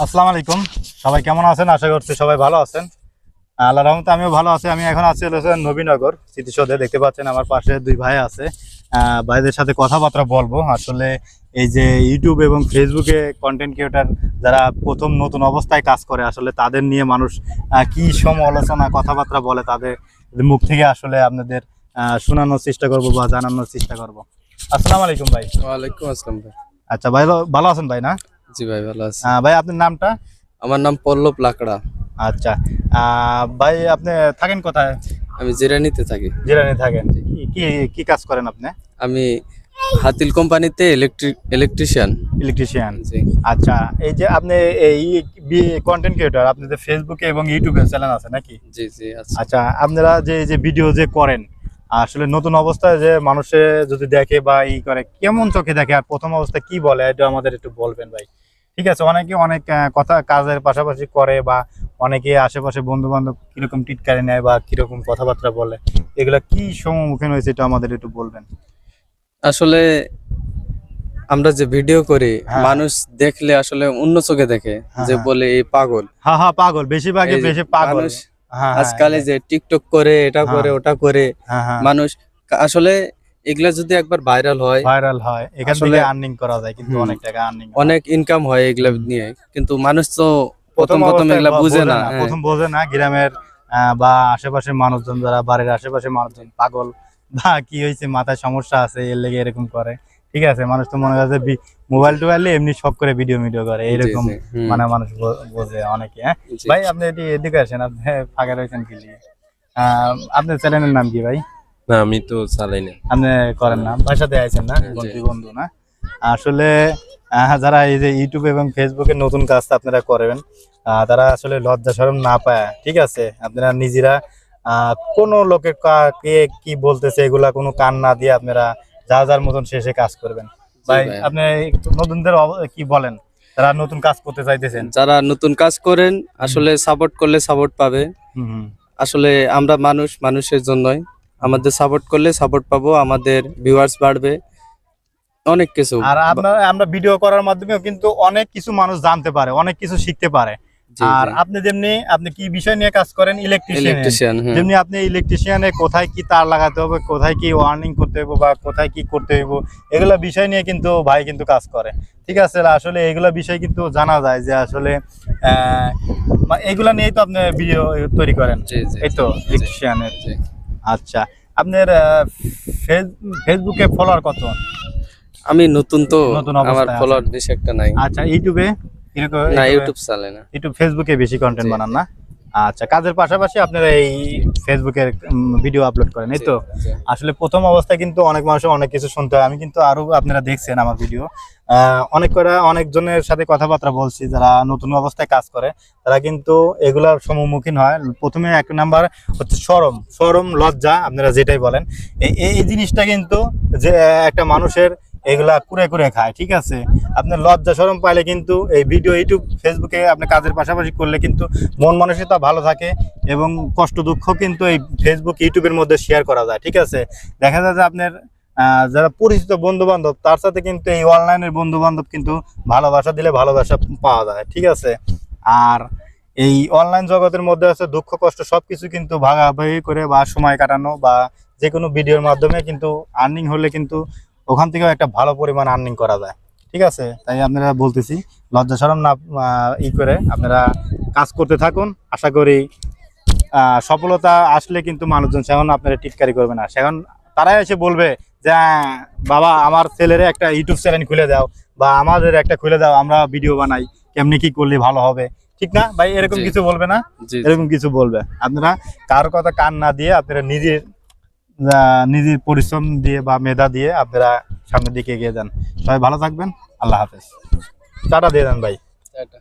আসসালামু আলাইকুম। সবাই কেমন আছেন? আশা করছি সবাই ভালো আছেন। আল্লাহ রহমতে আমিও ভালো আছি। আমি এখন আছি নবীনগর স্মৃতিসৌধে। দেখতে পাচ্ছেন আমার পাশে দুই ভাই আছে। আহ, ভাইদের সাথে কথাবার্তা বলব। আসলে এই যে ইউটিউব এবং ফেসবুকে কন্টেন্ট ক্রিয়েটার যারা প্রথম নতুন অবস্থায় কাজ করে আসলে তাদের নিয়ে মানুষ কি সমালোচনা কথাবার্তা বলে তাদের মুখ থেকে আসলে আপনাদের আহ, শোনানোর চেষ্টা করব বা জানানোর চেষ্টা করব। আসসালামু আলাইকুম ভাই। ওয়ালাইকুম আসসালাম ভাই। আচ্ছা ভাই ভালো আছেন ভাই না? জি ভাই ভালো আছি। ভাই আপনার নামটা? আমার নাম পল্লব লাকড়া। আচ্ছা। ভাই আপনি থাকেন কোথায়? আমি জিরানিতে থাকি। জিরানি থাকেন। কি- কি কাজ করেন আপনি? আমি হাতিল কোম্পানিতে ইলেকট্রিক ইলেকট্রিশিয়ান ইলেকট্রিশিয়ান জি। আচ্ছা এই যে আপনি এই কন্টেন্ট ক্রিয়েটর আপনাদের ফেসবুকে এবং ইউটিউবে চ্যানেল আছে নাকি? জি জি আচ্ছা আচ্ছা আপনারা যে যে ভিডিও যে করেন আসলে নতুন অবস্থায় যে মানুষে যদি দেখে বা ই করে কেমন চোখে দেখে আর প্রথম অবস্থায় কি বলে এটা আমাদের একটু বলবেন ভাই। ঠিক আছে অনেকে অনেক কথা কাজের পাশাপাশি করে বা অনেকে আশেপাশে বন্ধু বান্ধব কীরকম টিটকারি নেয় বা কীরকম কথাবার্তা বলে। এগুলা কি সম্মুখীন হয়েছে এটা আমাদের একটু বলবেন। আসলে আমরা যে ভিডিও করি হ্যাঁ। মানুষ দেখলে আসলে অন্য চোখে দেখে হ্যাঁ, যে হ্যাঁ। বলে এই পাগল। হ্যাঁ হ্যাঁ পাগল। বেশিরভাগই বেশি পাগল। আজকালে যে টিকটক করে এটা করে। ওটা করে মানুষ আসলে এগুলা যদি একবার ভাইরাল হয় ভাইরাল হয় এখান থেকে আর্নিং করা যায় কিন্তু অনেক টাকা আর্নিং অনেক ইনকাম হয় এগুলা নিয়ে কিন্তু মানুষ তো প্রথম প্রথম এগুলা বুঝে না হ্যাঁ। প্রথম বোঝে না গ্রামের বা আশেপাশের মানুষজন যারা বাড়ির আশেপাশের মানুষজন পাগল বা কি হয়েছে মাথায় সমস্যা আছে এর লেগে এরকম করে। ঠিক আছে মানুষ তো মনে করছে মোবাইল টোবাইলে এমনি শখ করে ভিডিও ভিডিও করে জি, এইরকম মানে মানুষ বোঝে অনেকে হ্যাঁ? ভাই আপনি এটি এদিকে আসেন আপনি ফাঁকা রয়েছেন কি আহ, আপনার চ্যানেলের নাম কি ভাই? না আমি তো চালাই না আপনি করেন না সাথে আইছেন না? বন্ধু বন্ধু না? আসলে যারা এই যে ইউটিউব এবং ফেসবুকে নতুন কাজ আপনারা করবেন তারা আসলে লজ্জা শরম না পায় ঠিক আছে? আপনারা নিজেরা কোনো লোকের কা- কে বলতেছে এগুলা কোনো কান না দিয়ে আপনারা যা যার মতন শেষে কাজ করবেন। ভাই। আপনি নতুনদের কি বলেন? তারা নতুন কাজ করতে চাইতেছেন। যারা নতুন কাজ করেন আসলে সাপোর্ট করলে সাপোর্ট পাবে। আসলে আমরা মানুষ মানুষের জন্যই। আমাদের সাপোর্ট করলে সাপোর্ট পাবো আমাদের ভিউয়ার্স বাড়বে অনেক কিছু। আর আপনার আমরা ভিডিও করার মাধ্যমেও কিন্তু অনেক কিছু মানুষ জানতে পারে অনেক কিছু শিখতে পারে। আর আপনি যেমনি আপনি কি বিষয় নিয়ে কাজ করেন? ইলেকট্রিশিয়ান ইলেকট্রিশিয়ান যেমনি আপনি ইলেকট্রিশিয়ানে কোথায় কি তার লাগাতে হবে কোথায় কি ওয়ার্নিং করতে হবে বা কোথায় কি করতে হবে এগুলো বিষয় নিয়ে কিন্তু ভাই কিন্তু কাজ করে। ঠিক আছে আসলে এগুলো বিষয় কিন্তু জানা যায় যে আসলে এগুলা নিয়েই তো আপনি ভিডিও তৈরি করেন। এই তো ইলেকট্রিশিয়ানের। আচ্ছা আপনার ফেস- ফেসবুকে ফলোয়ার কত? আমি নতুন তো আমার ফলোয়ার বেশি একটা নাই। আচ্ছা ইউটিউবে? না ইউটিউব? চালে না। ইউটিউব ফেসবুকে বেশি কন্টেন্ট বানান না? আচ্ছা কাজের পাশাপাশি আপনারা এই ফেসবুকের ভিডিও আপলোড করেন এই তো। আসলে প্রথম অবস্থায় কিন্তু অনেক মানুষ অনেক কিছু শুনতে হয়। আমি কিন্তু আরও আপনারা দেখছেন আমার ভিডিও অনেক করে অনেকজনের সাথে কথাবার্তা বলছি যারা নতুন অবস্থায় কাজ করে তারা কিন্তু এগুলার সম্মুখীন হয়। প্রথমে এক নাম্বার হচ্ছে সরম। সরম লজ্জা আপনারা যেটাই বলেন। এই জিনিসটা কিন্তু যে একটা মানুষের এগুলা কুড়ে কুড়ে খায়, ঠিক আছে? আপনার লজ্জা সরম পাইলে কিন্তু এই ভিডিও ইউটিউব, ফেসবুকে আপনি কাজের পাশাপাশি করলে কিন্তু মন মানসিকতা ভালো থাকে এবং কষ্ট দুঃখ কিন্তু এই ফেসবুক, ইউটিউবের মধ্যে শেয়ার করা যায়, ঠিক আছে? দেখা যায় যে আপনার যারা পরিচিত বন্ধু বান্ধব তার সাথে কিন্তু এই অনলাইনের বন্ধু বান্ধব কিন্তু ভালোবাসা দিলে ভালোবাসা পাওয়া যায়, ঠিক আছে? আর এই অনলাইন জগতের মধ্যে আছে দুঃখ, কষ্ট সবকিছু কিন্তু ভাগাভাগি করে বা সময় কাটানো বা যে কোনো ভিডিওর মাধ্যমে কিন্তু আর্নিং হলে কিন্তু ওখান থেকেও একটা ভালো পরিমাণ আর্নিং করা যায়। ঠিক আছে? তাই আপনারা বলতেছি লজ্জা সরম না ই করে আপনারা কাজ করতে থাকুন। আশা করি সফলতা আসলে কিন্তু মানুষজন সেখন আপনারা টিটকারি করবে না। সেখন তারাই এসে বলবে যে "হ্যাঁ, বাবা আমার ছেলেরে একটা ইউটিউব চ্যানেল খুলে দাও বা আমাদের একটা খুলে দাও আমরা ভিডিও বানাই। কেমনি কি করলে ভালো হবে? ঠিক না? ভাই এরকম কিছু বলবে না। এরকম কিছু বলবে। আপনারা কারও কথা কান না দিয়ে আপনারা নিজের নিজের পরিশ্রম দিয়ে বা মেধা দিয়ে আপনারা সামনের দিকে এগিয়ে যান। সবাই ভালো থাকবেন। আল্লাহ হাফেজ। টাটা দিয়ে দেন ভাই। টাটা।